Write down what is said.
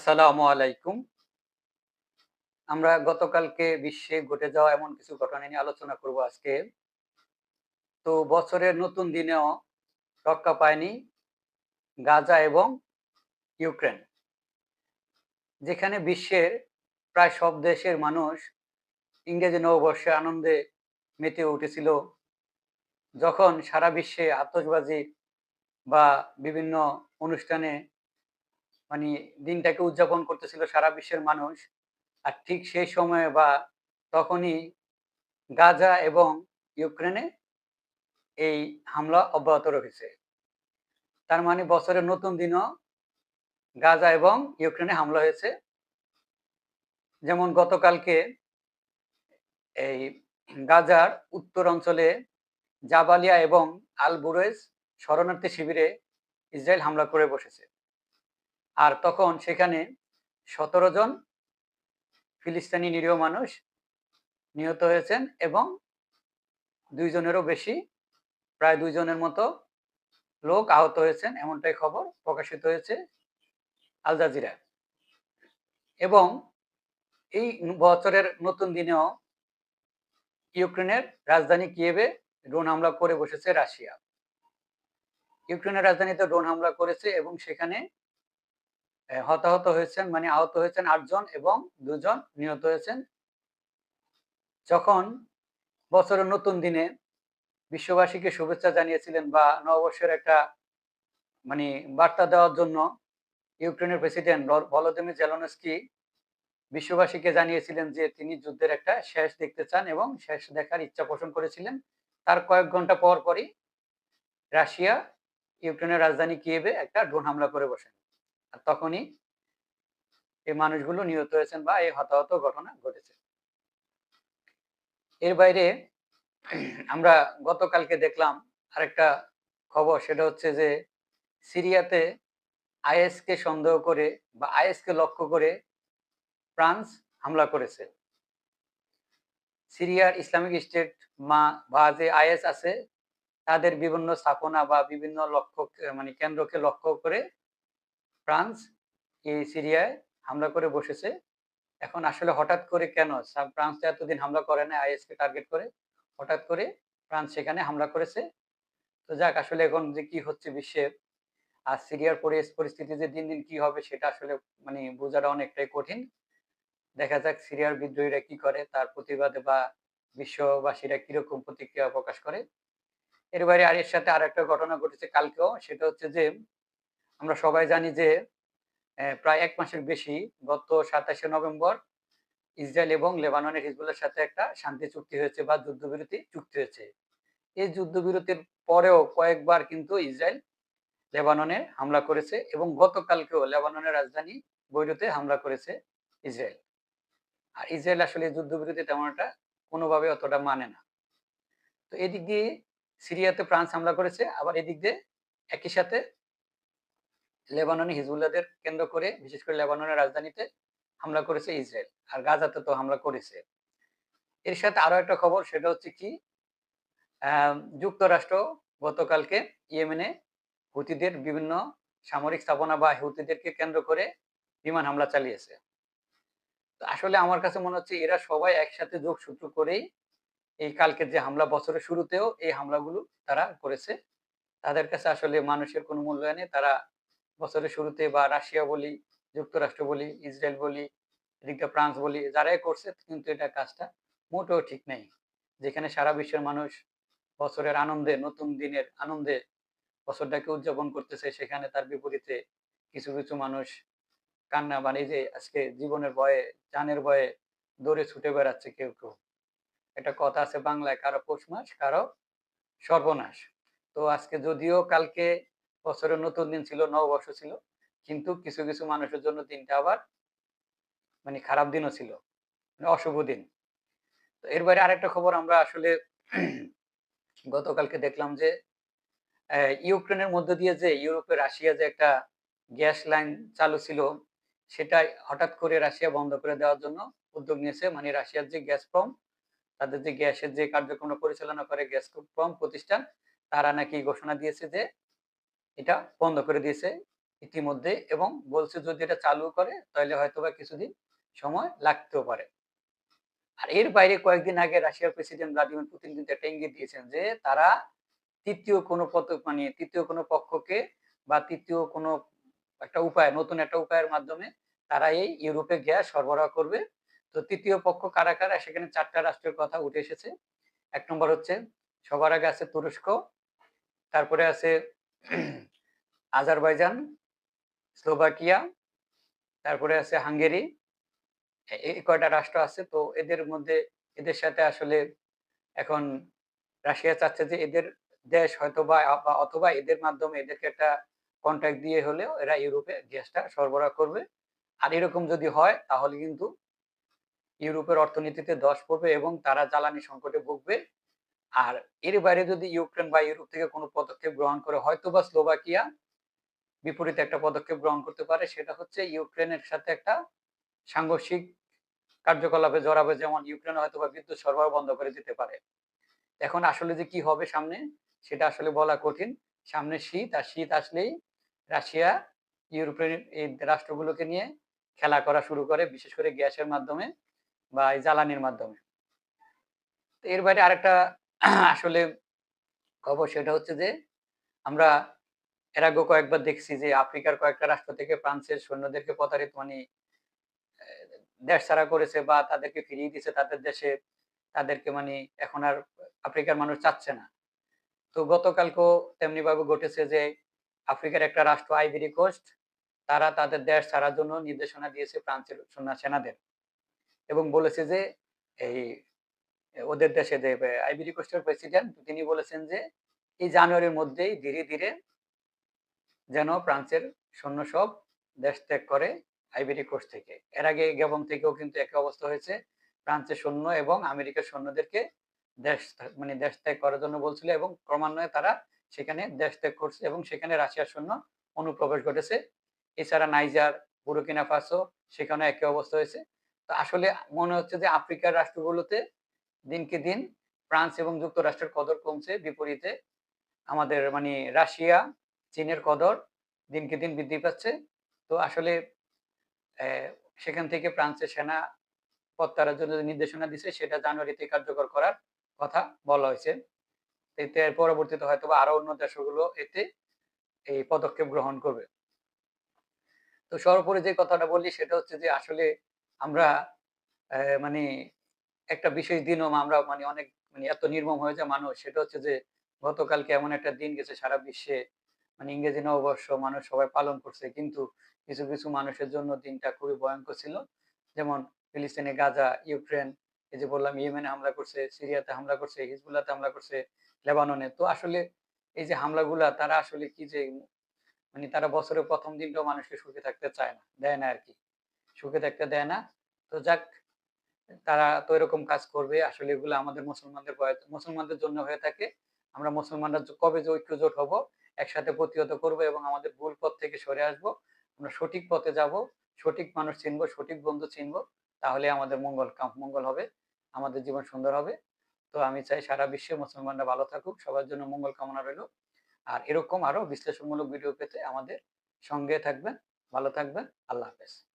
আসসালামু আলাইকুম। আমরা গতকালকে বিশ্বে ঘটে যাওয়া এমন কিছু ঘটনা নিয়ে আলোচনা করব আজকে। তো বছরের নতুন দিনেও রক্ষা পায়নি গাজা এবং ইউক্রেন, যেখানে বিশ্বের প্রায় সব দেশের মানুষ ইংরেজি নববর্ষে আনন্দে মেতে উঠেছিল। যখন সারা বিশ্বে আতশবাজি বা বিভিন্ন অনুষ্ঠানে মানে দিনটাকে উদযাপন করতেছিল সারা বিশ্বের মানুষ। আর ঠিক সেই সময়ে বা তখনই গাজা এবং ইউক্রেনে এই হামলা অব্যাহত রয়েছে তার মানে বছরের নতুন দিনও গাজা এবং ইউক্রেনে হামলা হয়েছে। যেমন গতকালকে এই গাজার উত্তর অঞ্চলে জাবালিয়া এবং আল বুরেজ শরণার্থী শিবিরে ইসরায়েল হামলা করে বসেছে। আর তখন সেখানে সতেরো জন ফিলিস্তিনি নিরীহ মানুষ নিহত হয়েছেন এবং দুইজনেরও বেশি, প্রায় দুইজনের মতো লোক আহত হয়েছেন এমনটাই খবর প্রকাশিত হয়েছে আল জাজিরা। এবং এই বছরের নতুন দিনেও ইউক্রেনের রাজধানী কিয়েভে ড্রোন হামলা করে বসেছে রাশিয়া। ইউক্রেনের রাজধানীতে ড্রোন হামলা করেছে এবং সেখানে হতাহত হয়েছেন মানে আহত হয়েছেন আটজন এবং দুজন নিহত হয়েছেন। যখন বছরের নতুন দিনে বিশ্ববাসীকে শুভেচ্ছা জানিয়েছিলেন বা নববর্ষের একটা মানে বার্তা দেওয়ার জন্য ইউক্রেনের প্রেসিডেন্ট ভলোদিমির জেলনস্কি বিশ্ববাসীকে জানিয়েছিলেন যে তিনি যুদ্ধের একটা শেষ দেখতে চান এবং শেষ দেখার ইচ্ছা পোষণ করেছিলেন। তার কয়েক ঘণ্টা পর পরই রাশিয়া ইউক্রেনের রাজধানী কিয়েভে একটা ড্রোন হামলা করে বসেন। আর তখনই এই মানুষগুলো নিহত হয়েছেন বা এই হতাহত ঘটনা ঘটেছে। এর বাইরে আমরা গতকালকে দেখলাম আরেকটা খবর, সেটা হচ্ছে যে সিরিয়াতে আইএসকে সন্দেহ করে বা আইএসকে লক্ষ্য করে ফ্রান্স হামলা করেছে। সিরিয়ার ইসলামিক স্টেট মা বা যে আইএস আছে, তাদের বিভিন্ন স্থাপনা বা বিভিন্ন লক্ষ্য মানে কেন্দ্রকে লক্ষ্য করে ফ্রান্স এই সিরিয়ায় হামলা করে বসেছে। এখন আসলে হঠাৎ করে কেন? ফ্রান্স তো এতদিন হামলা করে না আইএসকে টার্গেট করে। হঠাৎ করে ফ্রান্স সেখানে হামলা করেছে। তো যাক, আসলে এখন যে কি হচ্ছে বিশ্বে, আর সিরিয়ার পরিস্থিতি যে দিন দিন কি হবে সেটা আসলে মানে বোঝাটা অনেকটাই কঠিন। দেখা যাক সিরিয়ার বিদ্রোহীরা কি করে, তার প্রতিবাদে বা বিশ্ববাসীরা কীরকম প্রতিক্রিয়া প্রকাশ করে। এর বাইরে আর এর সাথে আর একটা ঘটনা ঘটেছে কালকেও, সেটা হচ্ছে যে আমরা সবাই জানি যে প্রায় এক মাসের বেশি গত সাতাশে নভেম্বর ইসরায়েল এবং লেবাননের হিজবুলের সাথে একটা শান্তি চুক্তি হয়েছে বা যুদ্ধবিরতি চুক্তি হয়েছে। এই যুদ্ধবিরতির পরেও কয়েকবার কিন্তু ইসরায়েল লেবাননে হামলা করেছে এবং গতকালকেও লেবাননের রাজধানী বৈরুতে হামলা করেছে ইসরায়েল। আর ইসরায়েল আসলে যুদ্ধবিরতি তেমন একটা কোনোভাবে অতটা মানে না। তো এদিক দিয়ে সিরিয়াতে ফ্রান্স হামলা করেছে, আবার এদিক দিয়ে একই সাথে লেবাননি হিজবুল্লাহদের কেন্দ্র করে, বিশেষ করে লেবাননের রাজধানীতে হামলা করেছে ইসরায়েল, আর গাজাতে তো হামলা করেছে। এর সাথে আরও একটা খবর, সেটা হচ্ছে কি যুক্তরাষ্ট্র গতকালকে ইয়েমেনে হুতিদের বিভিন্ন সামরিক স্থাপনা বা হুতিদেরকে কেন্দ্র করে বিমান হামলা চালিয়েছে। আসলে আমার কাছে মনে হচ্ছে এরা সবাই একসাথে যোগসূত্র করেই এই কালকের যে হামলা, বছরের শুরুতেও এই হামলাগুলো তারা করেছে। তাদের কাছে আসলে মানুষের কোনো মূল্যায়ন তারা বছরের শুরুতে বা রাশিয়া বলি, যুক্তরাষ্ট্র বলি, ইসরায়েল বলি এদিকটা ফ্রান্স বলি, যারাই করছে কিন্তু এটা কাজটা মোটেও ঠিক নেই। যেখানে সারা বিশ্বের মানুষ বছরের আনন্দে, নতুন দিনের আনন্দে বছরটাকে উদযাপন করতেছে, সেখানে তার বিপরীতে কিছু কিছু মানুষ কান্না বানিয়ে যে আজকে জীবনের ভয়ে, জানের ভয়ে দৌড়ে ছুটে বেড়াচ্ছে কেউ কেউ। একটা কথা আছে বাংলায়, কারও পৌষ মাস, কারও সর্বনাশ। তো আজকে যদিও কালকে বছরের নতুন দিন ছিল, নববর্ষ ছিল। কিন্তু কিছু কিছু মানুষের জন্য দিনটা আবার মানে খারাপ দিনও ছিল। মানে অশুভ দিন। তো এর বাইরে আরেকটা খবর আমরা আসলে গতকালকে দেখলাম যে ইউক্রেনের মধ্য দিয়ে যে ইউরোপে রাশিয়া যে একটা গ্যাস লাইন চালু ছিল, সেটা হঠাৎ করে রাশিয়া বন্ধ করে দেওয়ার জন্য উদ্যোগ নিয়েছে। মানে রাশিয়ার যে গ্যাস প্রম তাদের যে গ্যাসের যে কার্যক্রম পরিচালনা করে গ্যাস প্রম প্রতিষ্ঠান, তারা নাকি ঘোষণা দিয়েছে যে এটা বন্ধ করে দিয়েছে ইতিমধ্যে এবং বলছে যদি এটা চালু করে তাহলে হয়তোবা কিছুদিন সময় লাগতেও পারে। আর এর বাইরে কয়েকদিন আগে রাশিয়ার প্রেসিডেন্ট ভ্লাদিমির পুতিন কিন্তু একটা ইঙ্গিত দিয়েছেন যে তারা তৃতীয় কোনো পদ মানে তৃতীয় কোনো পক্ষকে বা তৃতীয় কোনো একটা উপায়, নতুন একটা উপায়ের মাধ্যমে তারা এই ইউরোপে গ্যাস সরবরাহ করবে। তো তৃতীয় পক্ষ কারা কারা? সেখানে চারটা রাষ্ট্রের কথা উঠে এসেছে। এক নম্বর হচ্ছে সবার আগে আছে তুরস্ক, তারপরে আছে আজারবাইজান, স্লোভাকিয়া, তারপরে আছে হাঙ্গেরি। এই কয়টা রাষ্ট্র আছে? তো এদের মধ্যে, এদের সাথে আসলে এখন রাশিয়া চাচ্ছে যে এদের দেশ হয়তো বা অথবা এদের মাধ্যমে এদেরকে একটা কন্ট্যাক্ট দিয়ে হলেও এরা ইউরোপে গ্যাসটা সরবরাহ করবে। আর এরকম যদি হয়, তাহলে কিন্তু ইউরোপের অর্থনীতিতে ধস পড়বে এবং তারা জ্বালানি সংকটে ভুগবে। আর এর বাইরে যদি ইউক্রেন বা ইউরোপ থেকে কোনো পদক্ষেপ গ্রহণ করে হয়তো বা স্লোভাকিয়া বিপরীতে একটা পদক্ষেপ গ্রহণ করতে পারে। সেটা হচ্ছে ইউক্রেনের সাথে একটা সাংঘর্ষিক কার্যকলাপে জড়াবে, যেমন ইউক্রেন হয়তো বা বিদ্যুৎ সরবরাহ বন্ধ করে দিতে পারে। এখন আসলে যে কি হবে সামনে, সেটা আসলে বলা কঠিন। সামনে শীত, আর শীত আসলেই রাশিয়া ইউরোপের এই রাষ্ট্রগুলোকে নিয়ে খেলা করা শুরু করে, বিশেষ করে গ্যাসের মাধ্যমে বা এই জ্বালানির মাধ্যমে। এর বাইরে আরেকটা আসলে খবর সেটা হচ্ছে যে, আমরা এর আগে কয়েকবার দেখছি যে, আফ্রিকার কয়েকটা রাষ্ট্র থেকে ফ্রান্সের সৈন্যদেরকে প্রতারিত মানে দেশ ছাড়া করেছে বা তাদেরকে ফিরিয়ে দিছে তাদের দেশে। তাদেরকে মানে এখন আর আফ্রিকার মানুষ চাচ্ছে না। তো গতকালকেও তেমনি ভাবে ঘটেছে যে, আফ্রিকার একটা রাষ্ট্র আইভেরি কোস্ট তারা তাদের দেশ ছাড়ার জন্য নির্দেশনা দিয়েছে ফ্রান্সের সৈন্য সেনাদের। এবং বলেছে যে, এই ওদের দেশে যে আইভেরি কোস্টের প্রেসিডেন্ট তিনি বলেছেন যে, এই জানুয়ারির মধ্যেই ধীরে ধীরে যেন ফ্রান্সের সৈন্য সব দেশ ত্যাগ করে আইভেরি কোস্ট থেকে। এর আগে গেবন থেকেও কিন্তু একই অবস্থা হয়েছে। ফ্রান্সের সৈন্য এবং আমেরিকার সৈন্যদেরকে দেশ মানে দেশ ত্যাগ করার জন্য বলছিল এবং ক্রমান্বয়ে তারা সেখানে দেশ ত্যাগ করছে এবং সেখানে রাশিয়ার সৈন্য অনুপ্রবেশ ঘটেছে। এছাড়া নাইজার, বুরুকিনা ফাসো সেখানে একই অবস্থা হয়েছে। তো আসলে মনে হচ্ছে যে, আফ্রিকার রাষ্ট্রগুলোতে দিনকে দিন ফ্রান্স এবং যুক্তরাষ্ট্রের কদর কমছে, বিপরীতে আমাদের মানে রাশিয়া, চীনের কদর দিনকে দিন বৃদ্ধি পাচ্ছে। তো আসলে সেখান থেকে ফ্রান্সের সেনা প্রত্যাহারের জন্য নির্দেশনা দিছে, সেটা জানুয়ারিতে কার্যকর করার কথা বলা হয়েছে। এতে পরবর্তীতে হয়তো আরও অন্য দেশগুলো এতে এই পদক্ষেপ গ্রহণ করবে। তো সর্বোপরি যে কথাটা বলি, সেটা হচ্ছে যে আসলে আমরা মানে একটা বিশেষ দিনও আমরা মানে অনেক মানে এত নির্মম হয়ে যায় মানুষ, সেটা হচ্ছে যে গতকালকে এমন একটা দিন গেছে সারা বিশ্বে মানে ইংরেজি নববর্ষ মানুষ সবাই পালন করছে, কিন্তু কিছু কিছু মানুষের জন্য দিনটা খুবই ভয়ঙ্কর ছিল। যেমন ফিলিস্তিনে গাজা, ইউক্রেন, এই যে বললাম, ইয়েমেনে হামলা করছে, সিরিয়াতে হামলা করছে, হিজবুল্লাতে হামলা করছে, লেবাননে। তো আসলে এই যে হামলাগুলা, তারা আসলে কি যে মানে তারা বছরের প্রথম দিনটাও মানুষকে সুখে থাকতে চায় না, দেয় না আর কি। সুখে থাকতে দেয় না। তো যাক তারা তো এরকম কাজ করবে। আসলে এগুলো আমাদের মুসলমানদের মুসলমানদের জন্য হয়ে থাকে, আমরা মুসলমানরা কবে যে ঐক্যজোট হব, একসাথে প্রতিহত করব এবং আমাদের ভুল পথ থেকে সরে আসব। আমরা সঠিক পথে যাব, সঠিক মানুষ চিনবো, সঠিক বন্ধু চিনবো, তাহলে আমাদের মঙ্গল মঙ্গল হবে, আমাদের জীবন সুন্দর হবে। তো আমি চাই সারা বিশ্বে মুসলমানরা ভালো থাকুক, সবার জন্য মঙ্গল কামনা রইল। আর এরকম আরও বিশ্লেষণমূলক ভিডিও পেতে আমাদের সঙ্গে থাকবেন, ভালো থাকবেন, আল্লাহ হাফেজ।